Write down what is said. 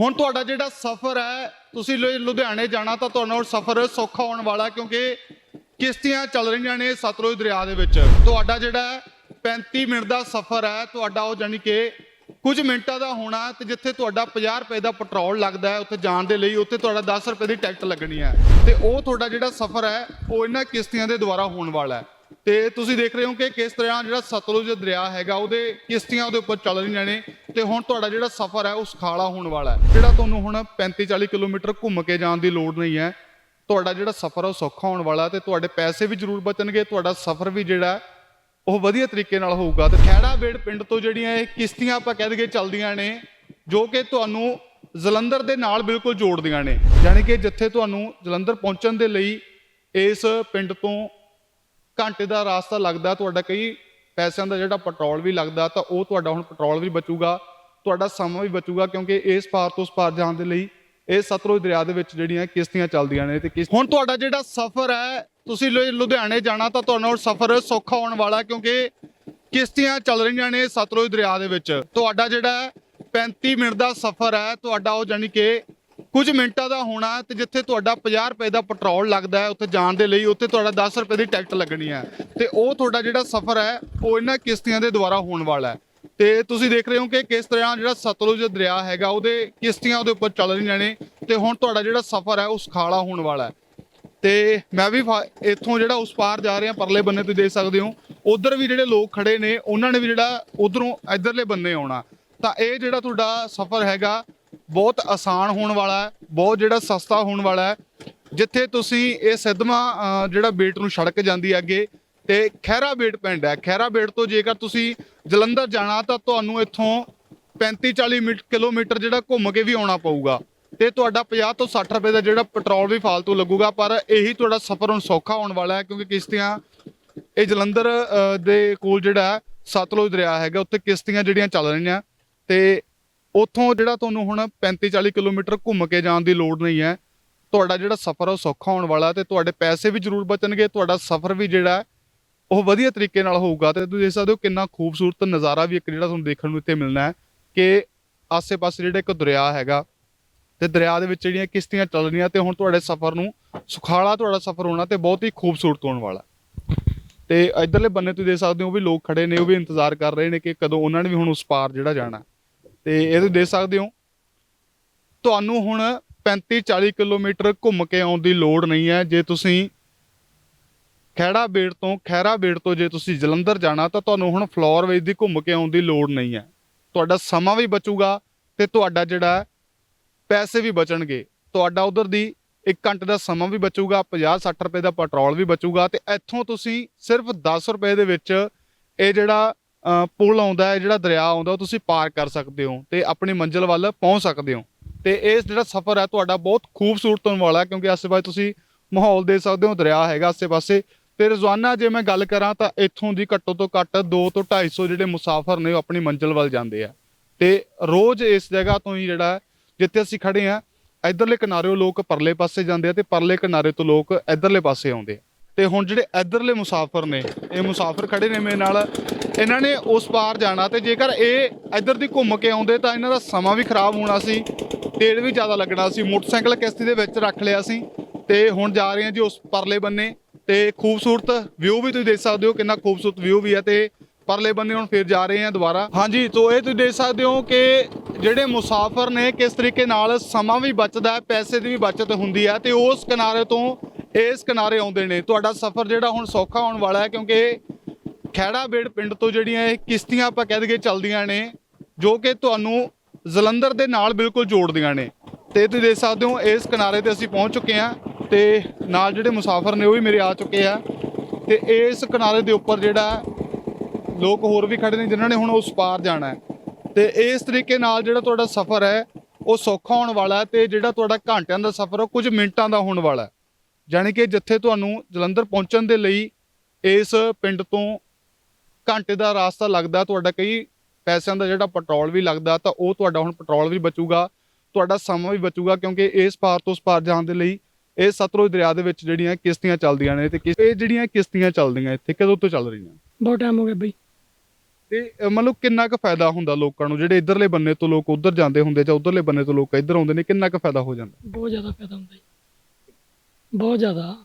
ਹੁਣ ਤੁਹਾਡਾ ਜਿਹੜਾ ਸਫ਼ਰ ਹੈ, ਤੁਸੀਂ ਲੁ- ਲੁਧਿਆਣੇ ਜਾਣਾ ਤਾਂ ਤੁਹਾਨੂੰ ਸਫ਼ਰ ਸੌਖਾ ਹੋਣ ਵਾਲਾ ਕਿਉਂਕਿ ਕਿਸ਼ਤੀਆਂ ਚੱਲ ਰਹੀਆਂ ਨੇ ਸਤਲੁਜ ਦਰਿਆ ਦੇ ਵਿੱਚ। ਤੁਹਾਡਾ ਜਿਹੜਾ 35 ਮਿੰਟ ਦਾ ਸਫ਼ਰ ਹੈ, ਤੁਹਾਡਾ ਉਹ ਜਾਨੀ ਕਿ ਕੁਝ ਮਿੰਟਾਂ ਦਾ ਹੋਣਾ ਤੇ ਜਿੱਥੇ ਤੁਹਾਡਾ 50 ਰੁਪਏ ਦਾ ਪੈਟਰੋਲ ਲੱਗਦਾ ਹੈ, ਉੱਥੇ ਜਾਣ ਦੇ ਲਈ ਉੱਥੇ ਤੁਹਾਡਾ 10 ਰੁਪਏ ਦੀ ਟਿਕਟ ਲੱਗਣੀ ਹੈ। ਤੇ ਉਹ ਤੁਹਾਡਾ ਜਿਹੜਾ ਸਫ਼ਰ ਹੈ, ਉਹ ਇਹਨਾਂ ਕਿਸ਼ਤੀਆਂ ਦੇ ਦੁਆਰਾ ਹੋਣ ਵਾਲਾ ਹੈ। ਤੇ ਤੁਸੀਂ ਦੇਖ ਰਹੇ ਹੋ ਕਿ ਕਿਸ ਤਰ੍ਹਾਂ ਜਿਹੜਾ ਸਤਲੁਜ ਦਰਿਆ ਹੈਗਾ, ਉਹਦੇ ਕਿਸ਼ਤੀਆਂ ਉਹਦੇ ਉੱਪਰ ਚੱਲ ਰਹੀਆਂ ਨੇ। ਤੇ ਹੁਣ ਤੁਹਾਡਾ ਜਿਹੜਾ ਸਫ਼ਰ ਹੈ, ਉਹ ਸੁਖਾਲਾ ਹੋਣ ਵਾਲਾ ਹੈ। ਜਿਹੜਾ ਤੁਹਾਨੂੰ ਹੁਣ 35 40 ਕਿਲੋਮੀਟਰ ਘੁੰਮ ਕੇ ਜਾਣ ਦੀ ਲੋੜ ਨਹੀਂ ਹੈ, ਤੁਹਾਡਾ ਜਿਹੜਾ ਸਫ਼ਰ ਹੈ, ਉਹ ਸੌਖਾ ਹੋਣ ਵਾਲਾ ਤੇ ਤੁਹਾਡੇ ਪੈਸੇ ਵੀ ਜ਼ਰੂਰ ਬਚਣਗੇ, ਤੁਹਾਡਾ ਸਫ਼ਰ ਵੀ ਜਿਹੜਾ ਉਹ ਵਧੀਆ ਤਰੀਕੇ ਨਾਲ ਹੋਊਗਾ। ਤੇ ਖੈੜਾ ਬੇੜ ਪਿੰਡ ਤੋਂ ਜਿਹੜੀਆਂ ਇਹ ਕਿਸ਼ਤੀਆਂ ਆਪਾਂ ਕਹਿ ਦਈਏ ਚੱਲਦੀਆਂ ਨੇ, ਜੋ ਕਿ ਤੁਹਾਨੂੰ ਜਲੰਧਰ ਦੇ ਨਾਲ ਬਿਲਕੁਲ ਜੋੜਦੀਆਂ ਨੇ। ਯਾਨੀ ਕਿ ਜਿੱਥੇ ਤੁਹਾਨੂੰ ਜਲੰਧਰ ਪਹੁੰਚਣ ਦੇ ਲਈ ਇਸ ਪਿੰਡ ਤੋਂ ਘੰਟੇ ਦਾ ਰਸਤਾ ਲੱਗਦਾ, ਤੁਹਾਡਾ ਕਈ ਪੈਸਿਆਂ ਦਾ ਜਿਹੜਾ ਪੈਟਰੋਲ ਵੀ ਲੱਗਦਾ ਤਾਂ ਉਹ ਤੁਹਾਡਾ ਹੁਣ ਪੈਟਰੋਲ ਵੀ ਬਚੂਗਾ, ਤੁਹਾਡਾ ਸਮਾਂ ਵੀ ਬਚੂਗਾ ਕਿਉਂਕਿ ਇਸ ਪਾਰ ਤੋਂ ਉਸ ਪਾਰ ਜਾਣ ਦੇ ਲਈ ਇਹ ਸਤਲੁਜ ਦਰਿਆ ਦੇ ਵਿੱਚ ਜਿਹੜੀਆਂ ਕਿਸ਼ਤੀਆਂ ਚੱਲਦੀਆਂ ਨੇ ਤੇ ਹੁਣ ਤੁਹਾਡਾ ਜਿਹੜਾ ਸਫ਼ਰ ਹੈ, ਤੁਸੀਂ ਲੁਧਿਆਣੇ ਜਾਣਾ ਤਾਂ ਤੁਹਾਨੂੰ ਸਫ਼ਰ ਸੌਖਾ ਹੋਣ ਵਾਲਾ ਕਿਉਂਕਿ ਕਿਸ਼ਤੀਆਂ ਚੱਲ ਰਹੀਆਂ ਨੇ ਸਤਲੁਜ ਦਰਿਆ ਦੇ ਵਿੱਚ। ਤੁਹਾਡਾ ਜਿਹੜਾ 35 ਮਿੰਟ ਦਾ ਸਫ਼ਰ ਹੈ, ਤੁਹਾਡਾ ਉਹ ਜਾਨੀ ਕਿ ਕੁਝ ਮਿੰਟਾਂ ਦਾ ਹੋਣਾ ਤੇ ਜਿੱਥੇ ਤੁਹਾਡਾ 50 ਰੁਪਏ ਦਾ ਪੈਟਰੋਲ ਲੱਗਦਾ ਹੈ, ਉੱਥੇ ਜਾਣ ਦੇ ਲਈ ਉੱਥੇ ਤੁਹਾਡਾ 10 ਰੁਪਏ ਦੀ ਟਿਕਟ ਲੱਗਣੀ ਹੈ। ਤੇ ਉਹ ਤੁਹਾਡਾ ਜਿਹੜਾ ਸਫ਼ਰ ਹੈ, ਉਹ ਇਹਨਾਂ ਕਿਸ਼ਤੀਆਂ ਦੇ ਦੁਆਰਾ ਹੋਣ ਵਾਲਾ ਹੈ। ਤੇ ਤੁਸੀਂ ਦੇਖ ਰਹੇ ਹੋ ਕਿ ਕਿਸ ਤਰ੍ਹਾਂ ਜਿਹੜਾ ਸਤਲੁਜ ਦਰਿਆ ਹੈਗਾ, ਉਹਦੇ ਕਿਸ਼ਤੀਆਂ ਉਹਦੇ ਉੱਪਰ ਚੱਲ ਰਹੀਆਂ ਨੇ ਤੇ ਹੁਣ ਤੁਹਾਡਾ ਜਿਹੜਾ ਸਫ਼ਰ ਹੈ, ਉਹ ਸੁਖਾਲਾ ਹੋਣ ਵਾਲਾ ਹੈ। ਤੇ ਮੈਂ ਵੀ ਫਾ- ਇੱਥੋਂ ਜਿਹੜਾ ਉਸ ਪਾਰ ਜਾ ਰਿਹਾ, ਪਰਲੇ ਬੰਨੇ ਤੁਸੀਂ ਦੇਖ ਸਕਦੇ ਹੋ, ਉਧਰ ਵੀ ਜਿਹੜੇ ਲੋਕ ਖੜੇ ਨੇ, ਉਹਨਾਂ ਨੇ ਵੀ ਜਿਹੜਾ ਉਧਰੋਂ ਇਧਰਲੇ ਬੰਨੇ ਆਉਣਾ। ਤਾਂ ਇਹ ਜਿਹੜਾ ਤੁਹਾਡਾ ਸਫ਼ਰ ਹੈਗਾ ਬਹੁਤ ਆਸਾਨ ਹੋਣ ਵਾਲਾ ਹੈ ਬਹੁਤ ਜਿਹੜਾ ਸਸਤਾ ਹੋਣ ਵਾਲਾ ਹੈ। ਜਿੱਥੇ ਤੁਸੀਂ ਇਹ ਸਿੱਧਵਾਂ ਜਿਹੜਾ ਬੇਟ ਨੂੰ ਸੜਕ ਜਾਂਦੀ ਹੈ ਅੱਗੇ ਤੇ ਖਹਿਰਾ ਬੇਟ ਪਿੰਡ ਹੈ। ਖਹਿਰਾ ਬੇਟ ਤੋਂ ਜੇਕਰ ਤੁਸੀਂ ਜਲੰਧਰ ਜਾਣਾ ਤਾਂ ਤੁਹਾਨੂੰ ਇੱਥੋਂ 35 40 ਮਿੰਟ ਕਿਲੋਮੀਟਰ ਜਿਹੜਾ ਘੁੰਮ ਕੇ ਵੀ ਆਉਣਾ ਪਊਗਾ। ਤੇ ਤੁਹਾਡਾ 50 ਤੋਂ 60 ਰੁਪਏ ਦਾ ਜਿਹੜਾ ਪੈਟਰੋਲ ਵੀ ਫालतू ਲੱਗੂਗਾ ਪਰ ਇਹੀ ਤੁਹਾਡਾ ਸਫ਼ਰ ਹੁਣ ਸੌਖਾ ਹੋਣ ਵਾਲਾ ਹੈ ਕਿਉਂਕਿ ਕਿਸ਼ਤੀਆਂ ਇਹ ਜਲੰਧਰ ਅ, ਦੇ ਕੋਲ ਜਿਹੜਾ ਹੈ, ਸਤਲੁਜ ਦਰਿਆ ਹੈਗਾ ਉੱਥੇ ਕਿਸ਼ਤੀਆਂ ਜਿਹੜੀਆਂ ਚੱਲ ਰਹੀਆਂ। ਤੇ ਉੱਥੋਂ ਜਿਹੜਾ ਤੁਹਾਨੂੰ ਹੁਣ 35 40 ਕਿਲੋਮੀਟਰ ਘੁੰਮ ਕੇ ਜਾਣ ਦੀ ਲੋੜ ਨਹੀਂ ਹੈ, ਤੁਹਾਡਾ ਜਿਹੜਾ ਸਫ਼ਰ ਉਹ ਸੌਖਾ ਹੋਣ ਵਾਲਾ ਤੇ ਤੁਹਾਡੇ ਪੈਸੇ ਵੀ ਜ਼ਰੂਰ ਬਚਣਗੇ, ਤੁਹਾਡਾ ਸਫ਼ਰ ਵੀ ਜਿਹੜਾ ਉਹ ਵਧੀਆ ਤਰੀਕੇ ਨਾਲ ਹੋਊਗਾ ਤੇ ਤੁਸੀਂ ਦੇਖ ਸਕਦੇ ਹੋ ਕਿੰਨਾ ਖੂਬਸੂਰਤ ਨਜ਼ਾਰਾ ਵੀ ਇੱਕ ਜਿਹੜਾ ਤੁਹਾਨੂੰ ਦੇਖਣ ਨੂੰ ਇੱਥੇ ਮਿਲਣਾ ਹੈ ਕਿ ਆਸੇ-ਪਾਸੇ ਜਿਹੜਾ ਇੱਕ ਦਰਿਆ ਹੈਗਾ ਤੇ ਦਰਿਆ ਦੇ ਵਿੱਚ ਜਿਹੜੀਆਂ ਕਿਸ਼ਤੀਆਂ ਚੱਲ ਰਹੀਆਂ ਤੇ ਹੁਣ ਤੁਹਾਡੇ ਸਫ਼ਰ ਨੂੰ ਸੁਖਾਲਾ ਤੁਹਾਡਾ ਸਫ਼ਰ ਹੋਣਾ ਤੇ ਬਹੁਤ ਹੀ ਖੂਬਸੂਰਤ ਹੋਣ ਵਾਲਾ ਤੇ ਇਧਰਲੇ ਬੰਨੇ ਤੁਸੀਂ ਦੇਖ ਸਕਦੇ ਹੋ ਵੀ ਲੋਕ ਖੜੇ ਨੇ, ਉਹ ਵੀ ਇੰਤਜ਼ਾਰ ਕਰ ਰਹੇ ਨੇ ਕਿ ਕਦੋਂ ਉਹਨਾਂ ਨੇ ਵੀ ਹੁਣ ਉਸ ਪਾਰ ਜਿਹੜਾ ਜਾਣਾ ਤੇ ਇਹ ਤੁਸੀਂ ਦੇਖ ਸਕਦੇ ਹੋ। ਤੁਹਾਨੂੰ ਹੁਣ 35 40 ਕਿਲੋਮੀਟਰ ਘੁੰਮ ਕੇ ਆਉਣ ਦੀ ਲੋੜ ਨਹੀਂ ਹੈ। ਜੇ ਤੁਸੀਂ ਖੈੜਾ ਬੇੜ ਤੋਂ ਖੈਰਾ ਬੇੜ ਤੋਂ ਜੇ ਤੁਸੀਂ ਜਲੰਧਰ ਜਾਣਾ ਤਾਂ ਤੁਹਾਨੂੰ ਹੁਣ ਫਲੋਰ ਵੇਜ ਦੀ ਘੁੰਮ ਕੇ ਆਉਣ ਦੀ ਲੋੜ ਨਹੀਂ ਹੈ। ਤੁਹਾਡਾ ਸਮਾਂ ਵੀ ਬਚੂਗਾ ਤੇ ਤੁਹਾਡਾ ਜਿਹੜਾ ਪੈਸੇ ਵੀ ਬਚਣਗੇ। ਤੁਹਾਡਾ ਉਧਰ ਦੀ 1 ਘੰਟੇ ਦਾ ਸਮਾਂ ਵੀ ਬਚੂਗਾ 50 60 ਰੁਪਏ ਦਾ ਪੈਟਰੋਲ ਵੀ ਬਚੂਗਾ ਤੇ ਇੱਥੋਂ ਤੁਸੀਂ ਸਿਰਫ 10 ਰੁਪਏ ਦੇ ਵਿੱਚ ਇਹ ਜਿਹੜਾ ਪੁਲ ਆਉਂਦਾ ਹੈ, ਜਿਹੜਾ ਦਰਿਆ ਆਉਂਦਾ, ਉਹ ਤੁਸੀਂ ਪਾਰ ਕਰ ਸਕਦੇ ਹੋ ਤੇ ਆਪਣੀ ਮੰਜ਼ਿਲ ਵੱਲ ਪਹੁੰਚ ਸਕਦੇ ਹੋ। ਤੇ ਇਹ ਜਿਹੜਾ ਸਫ਼ਰ ਹੈ, ਤੁਹਾਡਾ ਬਹੁਤ ਖੂਬਸੂਰਤ ਹੋਣ ਵਾਲਾ ਹੈ, ਕਿਉਂਕਿ ਆਸੇ-ਪਾਸੇ ਤੁਸੀਂ ਮਾਹੌਲ ਦੇ ਸਕਦੇ ਹੋ, ਦਰਿਆ ਹੈਗਾ ਆਸੇ-ਪਾਸੇ ਤੇ ਰੋਜ਼ਾਨਾ ਜੇ ਮੈਂ ਗੱਲ ਕਰਾਂ ਤਾਂ ਇੱਥੋਂ ਦੀ ਘੱਟੋ ਤੋਂ ਘੱਟ 2 ਤੋਂ 250 ਜਿਹੜੇ ਮੁਸਾਫਰ ਨੇ, ਉਹ ਆਪਣੀ ਮੰਜ਼ਿਲ ਵੱਲ ਜਾਂਦੇ ਆ। ਤੇ ਰੋਜ਼ ਇਸ ਜਗ੍ਹਾ ਤੋਂ ਹੀ ਜਿਹੜਾ ਜਿੱਥੇ ਅਸੀਂ ਖੜੇ ਆ ਇਧਰਲੇ ਕਿਨਾਰੇ ਲੋਕ ਪਰਲੇ ਪਾਸੇ ਜਾਂਦੇ ਆ ਤੇ ਪਰਲੇ ਕਿਨਾਰੇ ਤੋਂ ਲੋਕ ਇਧਰਲੇ ਪਾਸੇ ਆਉਂਦੇ ਆ। ਤੇ ਹੁਣ ਜਿਹੜੇ ਇਧਰਲੇ ਮੁਸਾਫਰ ਨੇ, ਇਹ ਮੁਸਾਫਰ ਖੜੇ ਨੇ ਮੇਰੇ ਨਾਲ। ਇਹਨਾਂ ਨੇ ਉਸ ਪਾਰ ਜਾਣਾ ਤੇ ਜੇਕਰ ਇਹ ਇਧਰ ਦੀ ਘੁੰਮ ਕੇ ਆਉਂਦੇ ਤਾਂ ਇਹਨਾਂ ਦਾ ਸਮਾਂ ਵੀ ਖਰਾਬ ਹੋਣਾ ਸੀ, ਤੇਲ ਵੀ ਜ਼ਿਆਦਾ ਲੱਗਣਾ ਸੀ। ਮੋਟਰਸਾਈਕਲ ਕਿਸ਼ਤੀ ਦੇ ਵਿੱਚ ਰੱਖ ਲਿਆ ਸੀ ਤੇ ਹੁਣ ਜਾ ਰਹੇ ਹਾਂ ਜੀ ਉਸ ਪਰਲੇ ਬੰਨੇ ਤੇ ਖੂਬਸੂਰਤ ਵਿਊ ਵੀ ਤੁਸੀਂ ਦੇਖ ਸਕਦੇ ਹੋ, ਕਿੰਨਾ ਖੂਬਸੂਰਤ ਵਿਊ ਵੀ ਹੈ ਤੇ ਪਰਲੇ ਬੰਨੇ ਹੁਣ ਫਿਰ ਜਾ ਰਹੇ ਹਾਂ ਦੁਬਾਰਾ। ਹਾਂਜੀ, ਤੋਂ ਇਹ ਤੁਸੀਂ ਦੇਖ ਸਕਦੇ ਹੋ ਕਿ ਜਿਹੜੇ ਮੁਸਾਫਰ ਨੇ ਕਿਸ ਤਰੀਕੇ ਨਾਲ ਸਮਾਂ ਵੀ ਬਚਦਾ ਹੈ, ਪੈਸੇ ਦੀ ਵੀ ਬਚਤ ਹੁੰਦੀ ਹੈ ਤੇ ਉਸ ਕਿਨਾਰੇ ਤੋਂ ਇਸ ਕਿਨਾਰੇ ਆਉਂਦੇ ਨੇ। ਤੁਹਾਡਾ ਸਫ਼ਰ ਜਿਹੜਾ ਹੁਣ ਸੌਖਾ ਹੋਣ ਵਾਲਾ ਹੈ ਕਿਉਂਕਿ ਖੈੜਾ ਬੇੜ ਪਿੰਡ ਤੋਂ ਜਿਹੜੀਆਂ ਇਹ ਕਿਸ਼ਤੀਆਂ ਆਪਾਂ ਕਹਿ ਦਈਏ ਚੱਲਦੀਆਂ ਨੇ, ਜੋ ਕਿ ਤੁਹਾਨੂੰ ਜਲੰਧਰ ਦੇ ਨਾਲ ਬਿਲਕੁਲ ਜੋੜਦੀਆਂ ਨੇ। ਤੇ ਤੁਸੀਂ ਦੇਖ ਸਕਦੇ ਹੋ ਇਸ ਕਿਨਾਰੇ ਤੇ ਅਸੀਂ ਪਹੁੰਚ ਚੁੱਕੇ ਹਾਂ ਤੇ ਨਾਲ ਜਿਹੜੇ ਮੁਸਾਫਰ ਨੇ ਉਹ ਵੀ ਮੇਰੇ ਆ ਚੁੱਕੇ ਆ। ਤੇ ਇਸ ਕਿਨਾਰੇ ਦੇ ਉੱਪਰ ਜਿਹੜਾ ਲੋਕ ਹੋਰ ਵੀ ਖੜੇ ਨੇ ਜਿਨ੍ਹਾਂ ਨੇ ਹੁਣ ਉਸ ਪਾਰ ਜਾਣਾ ਹੈ। ਤੇ ਇਸ ਤਰੀਕੇ ਨਾਲ ਜਿਹੜਾ ਤੁਹਾਡਾ ਸਫ਼ਰ ਹੈ, ਉਹ ਸੌਖਾ ਹੋਣ ਵਾਲਾ ਹੈ ਤੇ ਜਿਹੜਾ ਤੁਹਾਡਾ ਘੰਟਿਆਂ ਦਾ ਸਫ਼ਰ ਉਹ ਕੁਝ ਮਿੰਟਾਂ ਦਾ ਹੋਣ ਵਾਲਾ ਯਾਨੀ ਕਿ ਜਿੱਥੇ ਤੁਹਾਨੂੰ ਜਲੰਧਰ ਪਹੁੰਚਣ ਦੇ ਲਈ ਇਸ ਪਿੰਡ ਤੋਂ ਘੰਟੇ ਦਾ ਰਾਸਤਾ ਲੱਗਦਾ ਤੁਹਾਡਾ ਕਈ ਪੈਸਿਆਂ ਦਾ ਜਿਹੜਾ ਪੈਟਰੋਲ ਵੀ ਲੱਗਦਾ ਤਾਂ ਉਹ ਤੁਹਾਡਾ ਹੁਣ ਪੈਟਰੋਲ ਵੀ ਬਚੂਗਾ ਤੁਹਾਡਾ ਸਮਾਂ ਵੀ ਬਚੂਗਾ ਕਿਉਂਕਿ ਇਸ ਪਾਰ ਤੋਂ ਉਸ ਪਾਰ ਜਾਣ ਦੇ ਲਈ ਇਹ ਸਤਲੁਜ ਦਰਿਆ ਦੇ ਵਿੱਚ ਜਿਹੜੀਆਂ ਕਿਸ਼ਤੀਆਂ ਚੱਲਦੀਆਂ ਨੇ ਤੇ ਕਿਸ- ਇਹ ਜਿਹੜੀਆਂ ਕਿਸ਼ਤੀਆਂ ਚੱਲਦੀਆਂ ਇੱਥੇ ਕਦੋਂ ਤੋਂ ਚੱਲ ਰਹੀਆਂ? ਬਹੁਤ ਟਾਈਮ ਹੋ ਗਿਆ ਬਈ। ਤੇ ਮਤਲਬ ਕਿੰਨਾ ਕੁ ਫਾਇਦਾ ਹੁੰਦਾ ਲੋਕਾਂ ਨੂੰ ਜਿਹੜੇ ਇਧਰਲੇ ਬੰਨੇ ਤੋਂ ਲੋਕ ਉਧਰ ਜਾਂਦੇ ਹੁੰਦੇ ਜਾਂ ਉਧਰਲੇ ਬੰਨੇ ਤੋਂ ਲੋਕ ਇੱਧਰ ਆਉਂਦੇ ਨੇ ਕਿੰਨਾ ਕੁ ਫਾਇਦਾ ਹੋ ਜਾਂਦਾ? ਬਹੁਤ ਜ਼ਿਆਦਾ ਫਾਇਦਾ ਹੁੰਦਾ ਜੀ। ਬਹੁਤ ਜ਼ਿਆਦਾ